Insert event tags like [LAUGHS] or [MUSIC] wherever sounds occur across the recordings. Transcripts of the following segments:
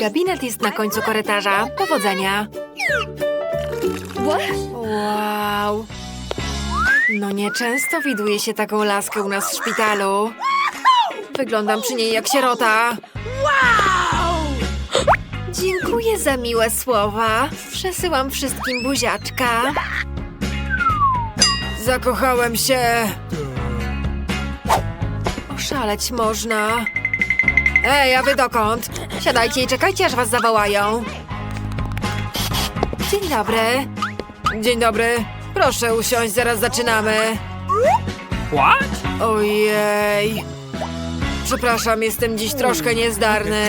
Gabinet jest na końcu korytarza. Powodzenia. Wow. No nieczęsto widuje się taką laskę u nas w szpitalu. Wyglądam przy niej jak sierota. Dziękuję za miłe słowa. Przesyłam wszystkim buziaczka. Zakochałem się. Oszaleć można. Ej, a wy dokąd? Siadajcie i czekajcie, aż was zawołają. Dzień dobry. Dzień dobry. Proszę usiąść, zaraz zaczynamy. What? Ojej. Przepraszam, jestem dziś troszkę niezdarny.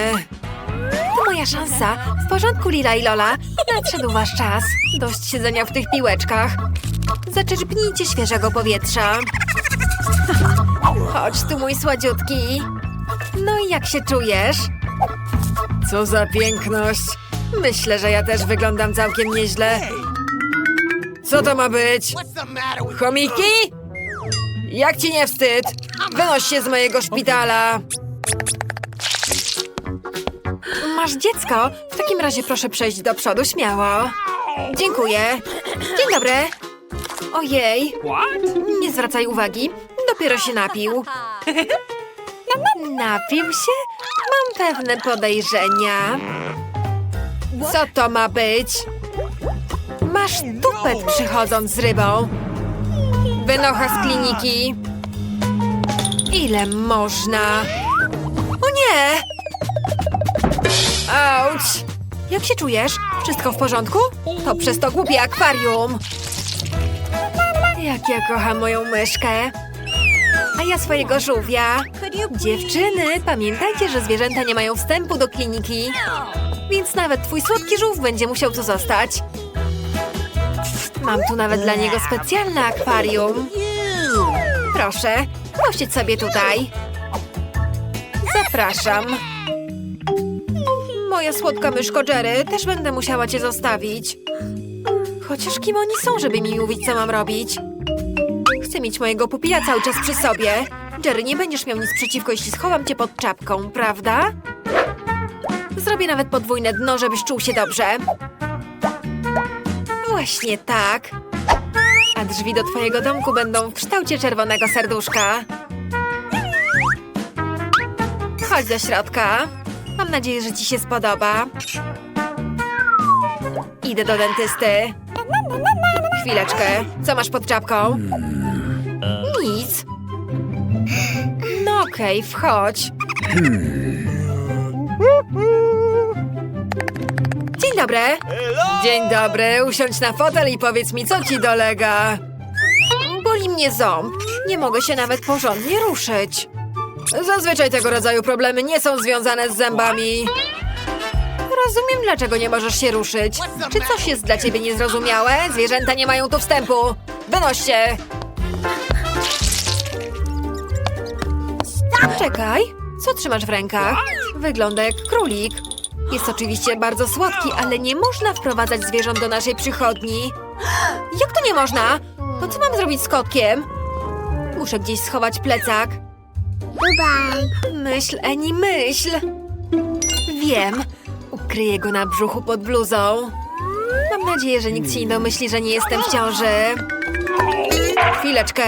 To moja szansa. W porządku, Lila i Lola. Nadszedł wasz czas. Dość siedzenia w tych piłeczkach. Zaczerpnijcie świeżego powietrza. [LAUGHS] Chodź tu, mój sładziutki. No i jak się czujesz? Co za piękność. Myślę, że ja też wyglądam całkiem nieźle. Co to ma być? Chomiki? Jak ci nie wstyd? Wynoś się z mojego szpitala. Masz dziecko? W takim razie proszę przejść do przodu śmiało. Dziękuję. Dzień dobry. Ojej, nie zwracaj uwagi. Dopiero się napił. [LAUGHS] Napił się? Mam pewne podejrzenia. Co to ma być? Masz tupet przychodząc z rybą. Wynocha z kliniki. Ile można? O nie! Auć! Jak się czujesz? Wszystko w porządku? To przez to głupie akwarium. Jak ja kocham moją myszkę. A ja swojego żółwia. Dziewczyny, pamiętajcie, że zwierzęta nie mają wstępu do kliniki. Więc nawet twój słodki żółw będzie musiał tu zostać. Mam tu nawet dla niego specjalne akwarium. Proszę, posiedź sobie tutaj. Zapraszam. Moja słodka myszko Jerry, też będę musiała cię zostawić. Chociaż kim oni są, żeby mi mówić, co mam robić? Chcę mieć mojego pupila cały czas przy sobie. Jerry, nie będziesz miał nic przeciwko, jeśli schowam cię pod czapką, prawda? Zrobię nawet podwójne dno, żebyś czuł się dobrze. Właśnie tak. A drzwi do twojego domku będą w kształcie czerwonego serduszka. Chodź do środka. Mam nadzieję, że ci się spodoba. Idę do dentysty. Chwileczkę. Co masz pod czapką? Nic. No okej, wchodź. Dzień dobry. Dzień dobry. Usiądź na fotel i powiedz mi, co ci dolega. Boli mnie ząb. Nie mogę się nawet porządnie ruszyć. Zazwyczaj tego rodzaju problemy nie są związane z zębami. Rozumiem, dlaczego nie możesz się ruszyć. Czy coś jest dla ciebie niezrozumiałe? Zwierzęta nie mają tu wstępu. Wynoś się! Czekaj, co trzymasz w rękach? Wygląda jak królik. Jest oczywiście bardzo słodki, ale nie można wprowadzać zwierząt do naszej przychodni. Jak to nie można? To co mam zrobić z kotkiem? Muszę gdzieś schować plecak. Myśl, Eni, myśl. Wiem. Ukryję go na brzuchu pod bluzą. Mam nadzieję, że nikt się nie domyśli, że nie jestem w ciąży. Chwileczkę.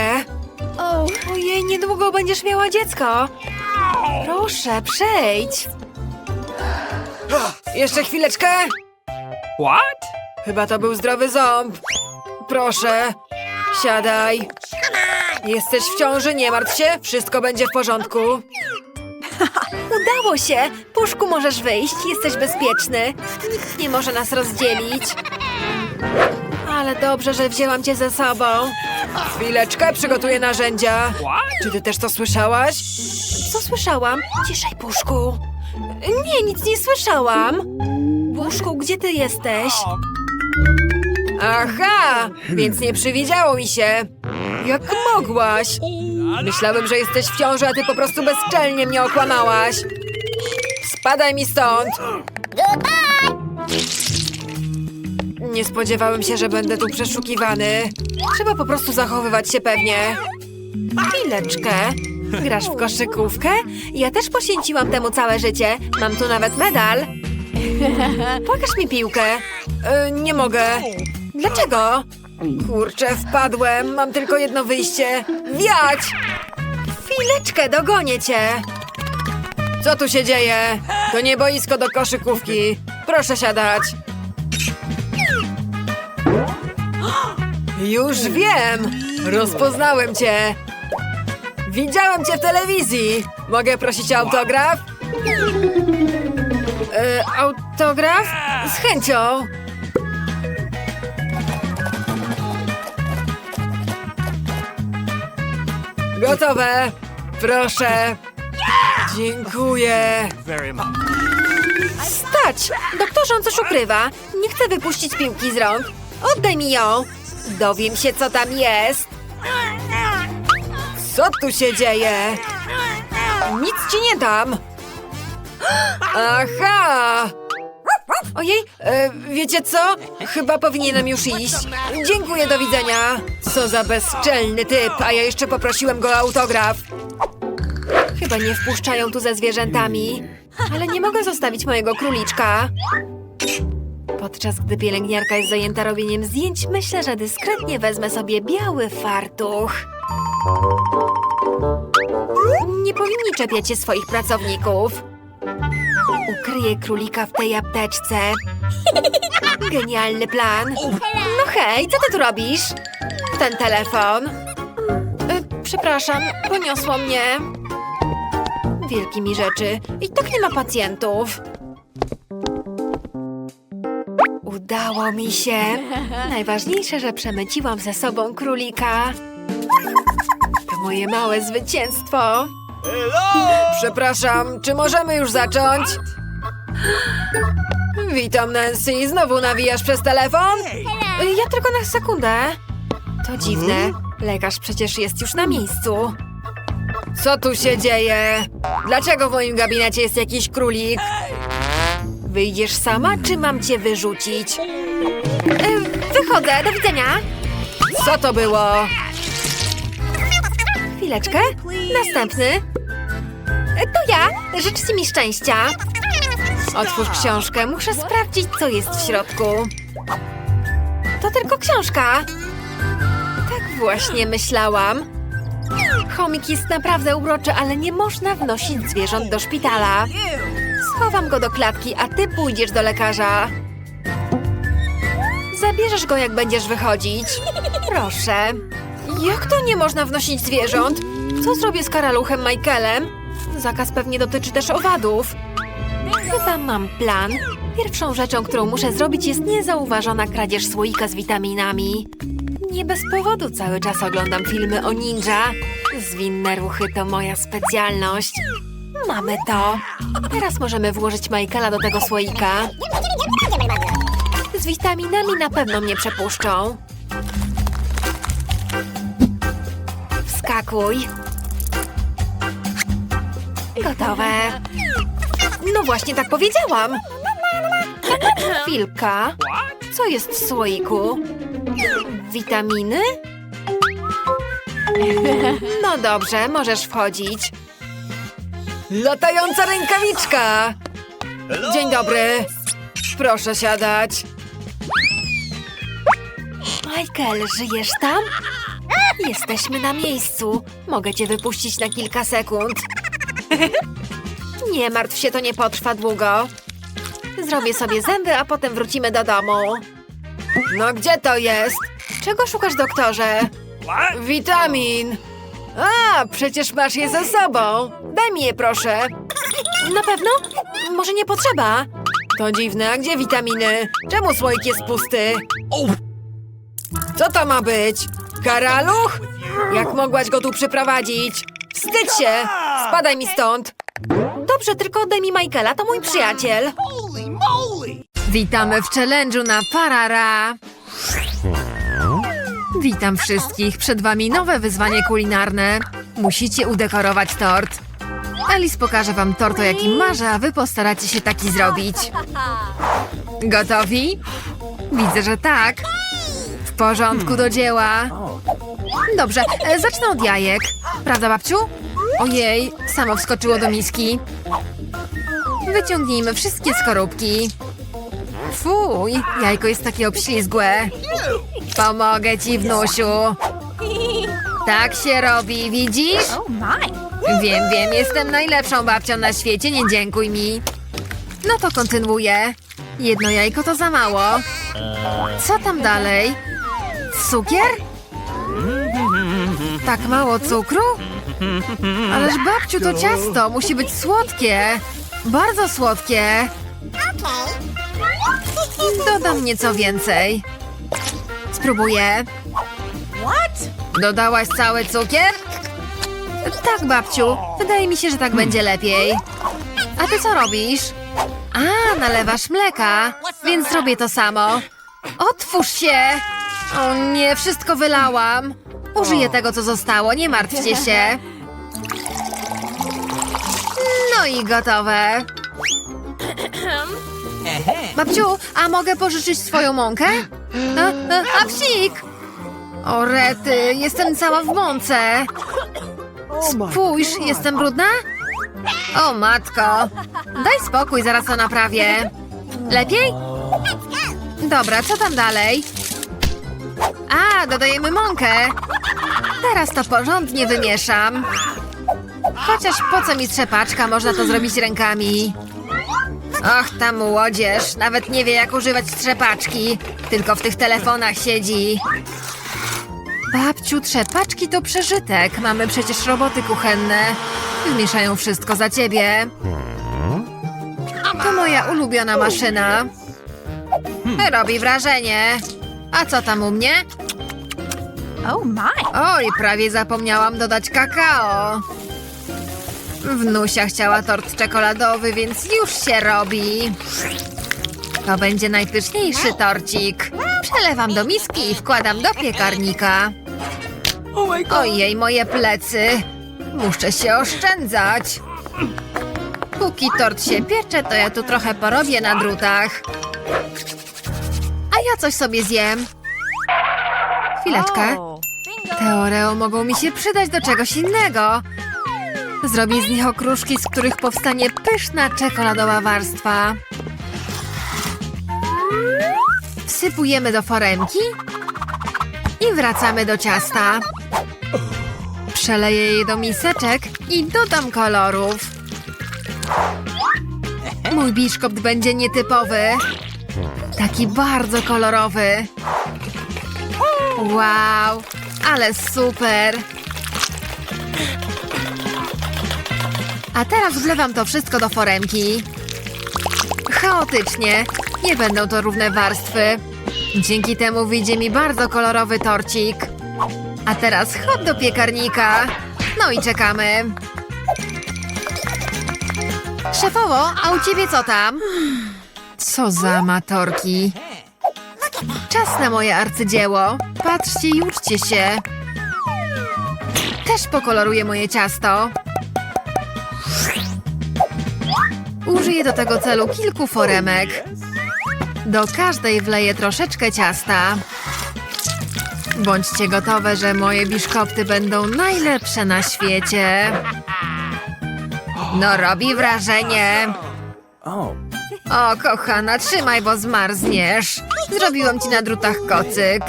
Ojej, niedługo będziesz miała dziecko. Proszę, przejdź. Jeszcze chwileczkę. What? Chyba to był zdrowy ząb. Proszę, siadaj. Jesteś w ciąży, nie martw się, wszystko będzie w porządku. [LAUGHS] Udało się! Puszku, możesz wyjść, jesteś bezpieczny. Nikt nie może nas rozdzielić. Ale dobrze, że wzięłam cię ze sobą. Chwileczkę, przygotuję narzędzia. Czy ty też to słyszałaś? Co słyszałam? Ciszej, Puszku. Nie, nic nie słyszałam. Puszku, gdzie ty jesteś? Aha, więc nie przywidziało mi się. Jak mogłaś? Myślałem, że jesteś w ciąży, a ty po prostu bezczelnie mnie okłamałaś. Spadaj mi stąd. Nie spodziewałem się, że będę tu przeszukiwany. Trzeba po prostu zachowywać się pewnie. Chwileczkę. Grasz w koszykówkę? Ja też poświęciłam temu całe życie. Mam tu nawet medal. [LAUGHS] Pokaż mi piłkę. E, nie mogę. Dlaczego? Kurczę, wpadłem. Mam tylko jedno wyjście. Wiać! Chwileczkę, dogonię cię. Co tu się dzieje? To nie boisko do koszykówki. Proszę siadać. Już wiem! Rozpoznałem cię! Widziałem cię w telewizji! Mogę prosić o autograf? E, autograf? Z chęcią! Gotowe! Proszę! Dziękuję! Stać! Doktorze, on coś ukrywa. Nie chcę wypuścić piłki z rąk. Oddaj mi ją. Dowiem się, co tam jest. Co tu się dzieje? Nic ci nie dam. Aha! Ojej, e, wiecie co? Chyba powinienem już iść. Dziękuję, do widzenia. Co za bezczelny typ, a ja jeszcze poprosiłem go o autograf. Chyba nie wpuszczają tu ze zwierzętami. Ale nie mogę zostawić mojego króliczka. Podczas gdy pielęgniarka jest zajęta robieniem zdjęć, myślę, że dyskretnie wezmę sobie biały fartuch. Nie powinni czepiać się swoich pracowników. Ukryję królika w tej apteczce. Genialny plan. No hej, co ty tu robisz? Ten telefon. Y, przepraszam, poniosło mnie. Wielki mi rzeczy. I tak nie ma pacjentów. Udało mi się. Najważniejsze, że przemyciłam ze sobą królika. To moje małe zwycięstwo. Przepraszam, czy możemy już zacząć? Witam, Nancy. Znowu nawijasz przez telefon? Ja tylko na sekundę. To dziwne. Lekarz przecież jest już na miejscu. Co tu się dzieje? Dlaczego w moim gabinecie jest jakiś królik? Wyjdziesz sama, czy mam cię wyrzucić? E, wychodzę, do widzenia. Co to było? Chwileczkę. Następny. E, to ja. Życzcie mi szczęścia. Otwórz książkę. Muszę sprawdzić, co jest w środku. To tylko książka. Tak właśnie myślałam. Chomik jest naprawdę uroczy, ale nie można wnosić zwierząt do szpitala. Schowam go do klatki, a ty pójdziesz do lekarza. Zabierzesz go, jak będziesz wychodzić. Proszę. Jak to nie można wnosić zwierząt? Co zrobię z karaluchem Michaelem? Zakaz pewnie dotyczy też owadów. Chyba mam plan. Pierwszą rzeczą, którą muszę zrobić, jest niezauważona kradzież słoika z witaminami. Nie bez powodu cały czas oglądam filmy o ninja. Zwinne ruchy to moja specjalność. Mamy to. Teraz możemy włożyć Michaela do tego słoika. Z witaminami na pewno mnie przepuszczą. Wskakuj. Gotowe. No właśnie tak powiedziałam. Chwilka. Co jest w słoiku? Witaminy? No dobrze, możesz wchodzić. Latająca rękawiczka! Dzień dobry. Proszę siadać. Michael, żyjesz tam? Jesteśmy na miejscu. Mogę cię wypuścić na kilka sekund. Nie martw się, to nie potrwa długo. Zrobię sobie zęby, a potem wrócimy do domu. No gdzie to jest? Czego szukasz, doktorze? Witamin! A, przecież masz je ze sobą. Daj mi je, proszę. Na pewno? Może nie potrzeba? To dziwne, a gdzie witaminy? Czemu słoik jest pusty? Co to ma być? Karaluch? Jak mogłaś go tu przyprowadzić? Wstydź się! Spadaj mi stąd! Dobrze, tylko oddaj mi Michaela, to mój przyjaciel. Witamy w challenge'u na Parara. Witam wszystkich. Przed wami nowe wyzwanie kulinarne. Musicie udekorować tort. Alice pokaże wam tort, o jakim marzę, a wy postaracie się taki zrobić. Gotowi? Widzę, że tak. W porządku do dzieła. Dobrze, e, zacznę od jajek. Prawda, babciu? Ojej, samo wskoczyło do miski. Wyciągnijmy wszystkie skorupki. Fuj, jajko jest takie obślizgłe. Pomogę ci, wnusiu. Tak się robi, widzisz? Oh. Wiem, wiem, jestem najlepszą babcią na świecie, nie dziękuj mi. No to kontynuuję. Jedno jajko to za mało. Co tam dalej? Cukier? Tak mało cukru? Ależ babciu, to ciasto musi być słodkie. Bardzo słodkie. Dodam nieco więcej. Spróbuję. What? Dodałaś cały cukier? Tak, babciu. Wydaje mi się, że tak będzie lepiej. A ty co robisz? A, nalewasz mleka, więc zrobię to samo. Otwórz się! O nie, wszystko wylałam. Użyję tego, co zostało, nie martwcie się. No i gotowe. [CLEARS THROAT] [LAUGHS] Babciu, a mogę pożyczyć swoją mąkę? A, a, psik! O rety, jestem cała w mące. Spójrz, jestem brudna? O matko, daj spokój, zaraz to naprawię. Lepiej? Dobra, co tam dalej? A, dodajemy mąkę. Teraz to porządnie wymieszam. Chociaż po co mi trzepaczka, można to zrobić rękami. Och, ta młodzież, nawet nie wie jak używać trzepaczki. Tylko w tych telefonach siedzi. Babciu, trzepaczki to przeżytek. Mamy przecież roboty kuchenne. Wmieszają wszystko za ciebie. To moja ulubiona maszyna. Robi wrażenie. A co tam u mnie? Oh my. Oj, prawie zapomniałam dodać kakao. Wnusia chciała tort czekoladowy, więc już się robi. To będzie najpyszniejszy torcik. Przelewam do miski i wkładam do piekarnika. Ojej, moje plecy. Muszę się oszczędzać. Póki tort się piecze, to ja tu trochę porobię na drutach. A ja coś sobie zjem. Chwileczkę. Oh. Te Oreo mogą mi się przydać do czegoś innego. Zrobię z nich okruszki, z których powstanie pyszna czekoladowa warstwa. Wsypujemy do foremki i wracamy do ciasta. Przeleję je do miseczek i dodam kolorów. Mój biszkopt będzie nietypowy. Taki bardzo kolorowy. Wow, ale super! A teraz wlewam to wszystko do foremki. Chaotycznie. Nie będą to równe warstwy. Dzięki temu wyjdzie mi bardzo kolorowy torcik. A teraz hop do piekarnika. No i czekamy. Szefowo, a u ciebie co tam? Co za amatorki. Czas na moje arcydzieło. Patrzcie i uczcie się. Też pokoloruję moje ciasto. Użyję do tego celu kilku foremek. Do każdej wleję troszeczkę ciasta. Bądźcie gotowe, że moje biszkopty będą najlepsze na świecie. No robi wrażenie. O, kochana, trzymaj, bo zmarzniesz. Zrobiłam ci na drutach kocyk.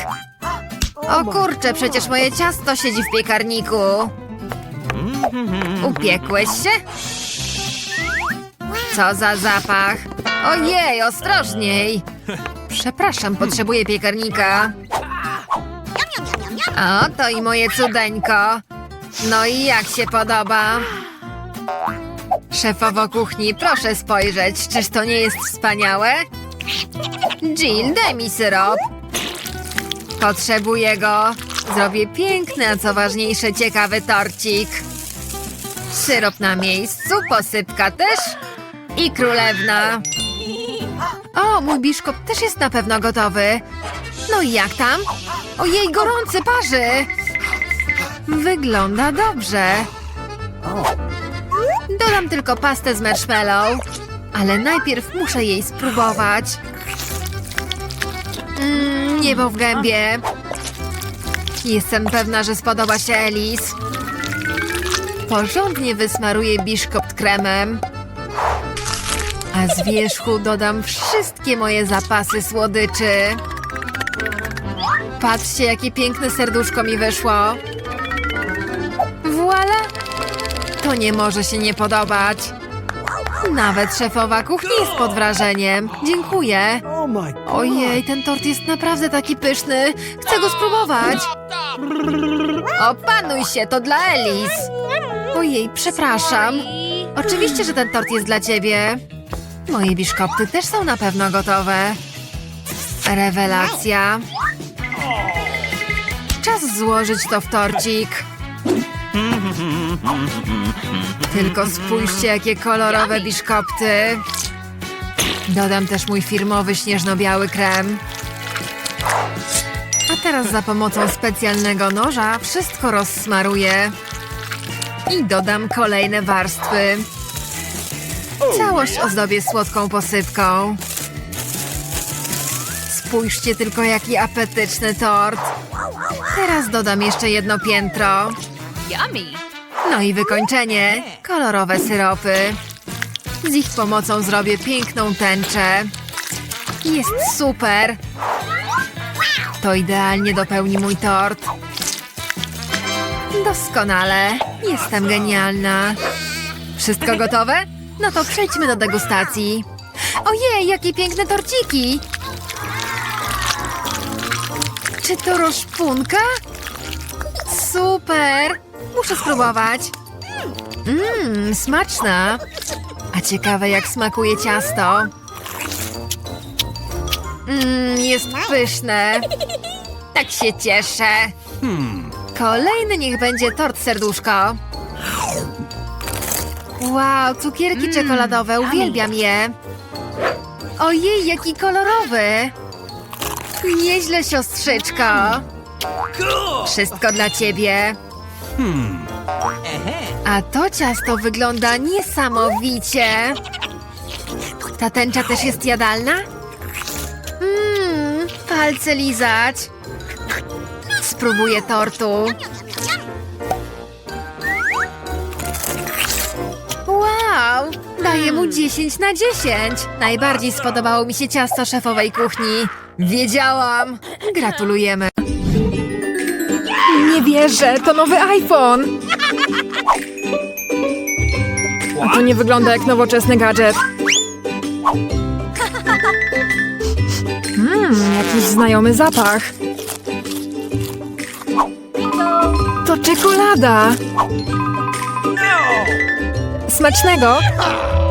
O kurczę, przecież moje ciasto siedzi w piekarniku. Upiekłeś się? Co za zapach? Ojej, ostrożniej. Przepraszam, potrzebuję piekarnika. O, to i moje cudeńko. No i jak się podoba? Szefowo kuchni, proszę spojrzeć, czyż to nie jest wspaniałe? Jill, daj mi syrop. Potrzebuję go. Zrobię piękny, a co ważniejsze, ciekawy torcik. Syrop na miejscu, posypka też. I królewna. O, mój biszkop też jest na pewno gotowy. No i jak tam? Ojej, gorący parzy. Wygląda dobrze. Dodam tylko pastę z marshmallow, ale najpierw muszę jej spróbować. Mmm, niebo w gębie. Jestem pewna, że spodoba się Elis. Porządnie wysmaruję biszkopt kremem. A z wierzchu dodam wszystkie moje zapasy słodyczy. Patrzcie, jakie piękne serduszko mi wyszło. Voila! To nie może się nie podobać. Nawet szefowa kuchni jest pod wrażeniem. Dziękuję. Oh. Ojej, ten tort jest naprawdę taki pyszny. Chcę go spróbować. Opanuj się, to dla Elis. Ojej, przepraszam. Oczywiście, że ten tort jest dla ciebie. Moje biszkopty też są na pewno gotowe. Rewelacja. Czas złożyć to w torcik. Tylko spójrzcie, jakie kolorowe biszkopty. Dodam też mój firmowy śnieżno-biały krem. A teraz za pomocą specjalnego noża wszystko rozsmaruję. I dodam kolejne warstwy. Całość ozdobię słodką posypką. Spójrzcie tylko, jaki apetyczny tort. Teraz dodam jeszcze jedno piętro. Yummy. No i wykończenie. Kolorowe syropy. Z ich pomocą zrobię piękną tęczę. Jest super. To idealnie dopełni mój tort. Doskonale. Jestem genialna. Wszystko gotowe? No to przejdźmy do degustacji. Ojej, jakie piękne torciki! Czy to roszpunka? Super! Muszę spróbować. Mmm, smaczna. A ciekawe, jak smakuje ciasto. Mmm, jest pyszne. Tak się cieszę. Kolejny niech będzie tort serduszko. Wow, cukierki czekoladowe, uwielbiam je. Ojej, jaki kolorowy. Nieźle, siostrzyczko. Wszystko dla ciebie. A to ciasto wygląda niesamowicie. Ta tęcza też jest jadalna? Mmm, palce lizać. Spróbuję tortu. Daję mu 10 na 10. Najbardziej spodobało mi się ciasto szefowej kuchni. Wiedziałam. Gratulujemy. Nie wierzę, to nowy iPhone! A to nie wygląda jak nowoczesny gadżet. Mmm, jakiś znajomy zapach. To czekolada! Smacznego!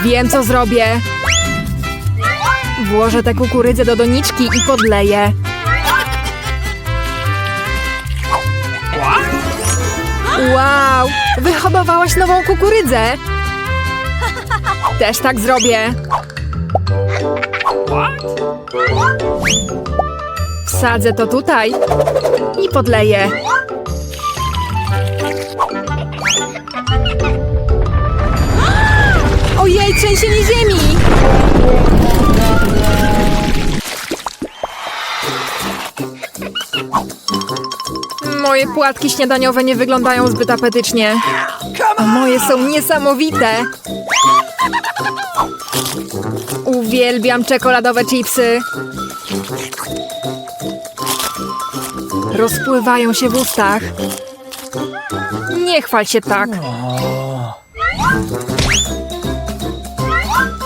Wiem, co zrobię. Włożę tę kukurydzę do doniczki i podleję. Wow! Wyhodowałaś nową kukurydzę! Też tak zrobię. Wsadzę to tutaj i podleję. Ojej, trzęsienie ziemi! Moje płatki śniadaniowe nie wyglądają zbyt apetycznie. A moje są niesamowite. Uwielbiam czekoladowe chipsy. Rozpływają się w ustach. Nie chwal się tak.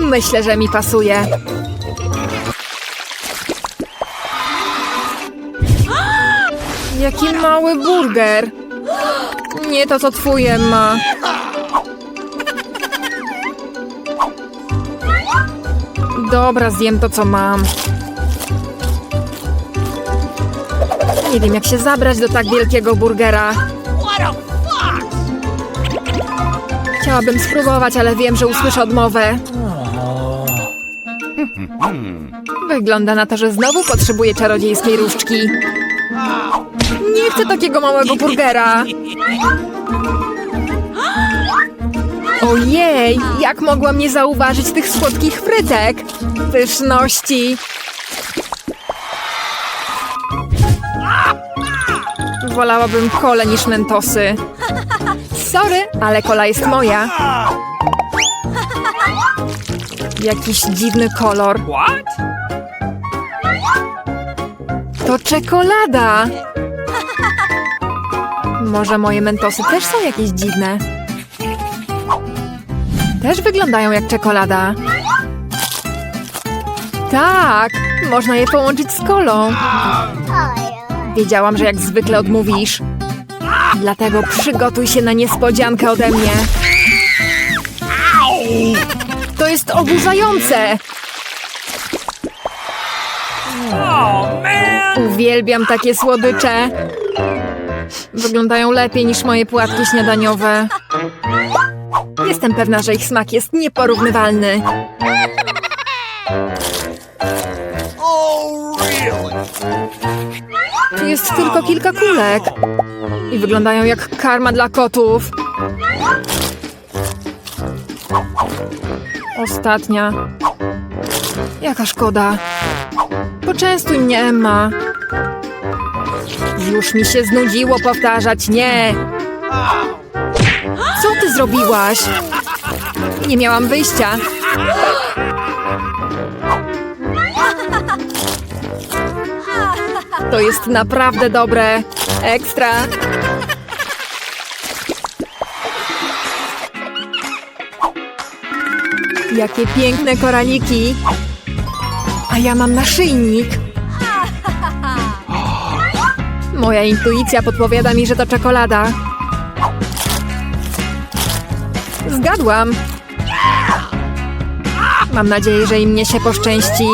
Myślę, że mi pasuje. Jaki mały burger. Nie to, co twoje ma. Dobra, zjem to, co mam. Nie wiem, jak się zabrać do tak wielkiego burgera. Chciałabym spróbować, ale wiem, że usłyszę odmowę. Wygląda na to, że znowu potrzebuję czarodziejskiej różdżki. Nie chcę takiego małego burgera. Ojej, jak mogłam nie zauważyć tych słodkich frytek? Pyszności. Wolałabym kole niż mentosy. Sorry, ale kola jest moja. Jakiś dziwny kolor. What? To czekolada! Może moje mentosy też są jakieś dziwne? Też wyglądają jak czekolada. Tak, można je połączyć z kolą. Wiedziałam, że jak zwykle odmówisz. Dlatego przygotuj się na niespodziankę ode mnie. To jest oburzające! Uwielbiam takie słodycze. Wyglądają lepiej niż moje płatki śniadaniowe. Jestem pewna, że ich smak jest nieporównywalny. Tu jest tylko kilka kulek. I wyglądają jak karma dla kotów. Ostatnia. Jaka szkoda. Poczęstuj mnie, Emma. Już mi się znudziło powtarzać nie. Co ty zrobiłaś? Nie miałam wyjścia. To jest naprawdę dobre. Ekstra. Jakie piękne koraliki. A ja mam naszyjnik. Moja intuicja podpowiada mi, że to czekolada. Zgadłam. Mam nadzieję, że im mnie się poszczęści.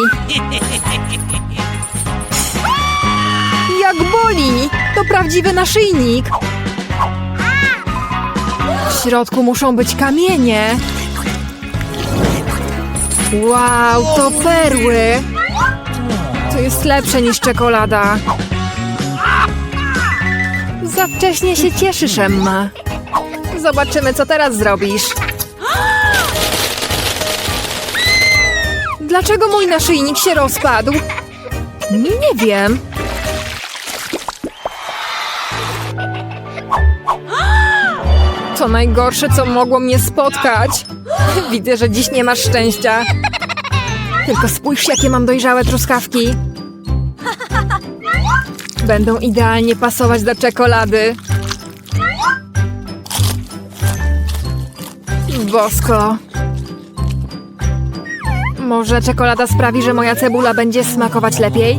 Jak boli! To prawdziwy naszyjnik. W środku muszą być kamienie. Wow, to perły! To jest lepsze niż czekolada. Za wcześnie się cieszysz, Emma. Zobaczymy, co teraz zrobisz. Dlaczego mój naszyjnik się rozpadł? Nie wiem. To najgorsze, co mogło mnie spotkać. Widzę, że dziś nie masz szczęścia. Tylko spójrz, jakie mam dojrzałe truskawki. Będą idealnie pasować do czekolady. Bosko. Może czekolada sprawi, że moja cebula będzie smakować lepiej?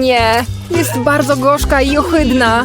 Nie, jest bardzo gorzka i ohydna.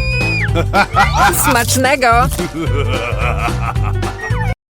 [LAUGHS] Smacznego! [LAUGHS]